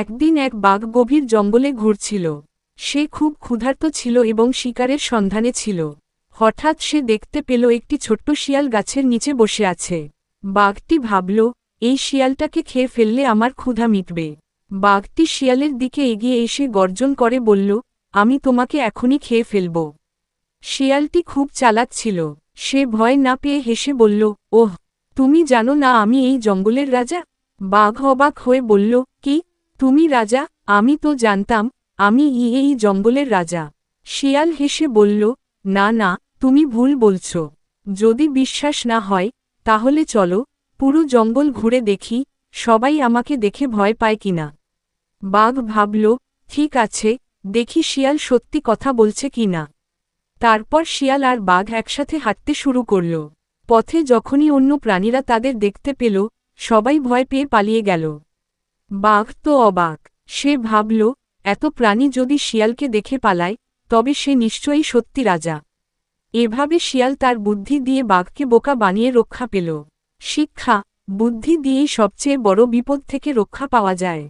একদিন এক বাঘ গভীর জঙ্গলে ঘুরছিল। সে খুব ক্ষুধার্ত ছিল এবং শিকারের সন্ধানে ছিল। হঠাৎ সে দেখতে পেল একটি ছোট্ট শিয়াল গাছের নিচে বসে আছে। বাঘটি ভাবল, এই শিয়ালটাকে খেয়ে ফেললে আমার ক্ষুধা মিটবে। বাঘটি শিয়ালের দিকে এগিয়ে এসে গর্জন করে বলল, আমি তোমাকে এখনই খেয়ে ফেলব। শিয়ালটি খুব চালাক ছিল। সে ভয় না পেয়ে হেসে বলল, ওহ, তুমি জানো না আমি এই জঙ্গলের রাজা? বাঘ অবাক হয়ে বলল তুমি রাজা, আমি তো জানতাম, আমি ই এই জঙ্গলের রাজা। শিয়াল হেসে বলল, না না, তুমি ভুল বলছ। যদি বিশ্বাস না হয়, তাহলে চলো, পুরো জঙ্গল ঘুরে দেখি, সবাই আমাকে দেখে ভয় পায় কিনা বাঘ ভাবল, ঠিক আছে, দেখি শিয়াল সত্যি কথা বলছে কিনা তারপর শিয়াল আর বাঘ একসাথে হাঁটতে শুরু করল। পথে যখনই অন্য প্রাণীরা তাদের দেখতে পেল, সবাই ভয় পেয়ে পালিয়ে গেল। বাঘ তো অবাক। সে ভাবল, এত প্রাণী যদি শিয়ালকে দেখে পালায়, তবে সে নিশ্চয়ই সত্যি রাজা। এভাবে শিয়াল তার বুদ্ধি দিয়ে বাঘকে বোকা বানিয়ে রক্ষা পেল। শিক্ষা, বুদ্ধি দিয়েই সবচেয়ে বড় বিপদ থেকে রক্ষা পাওয়া যায়।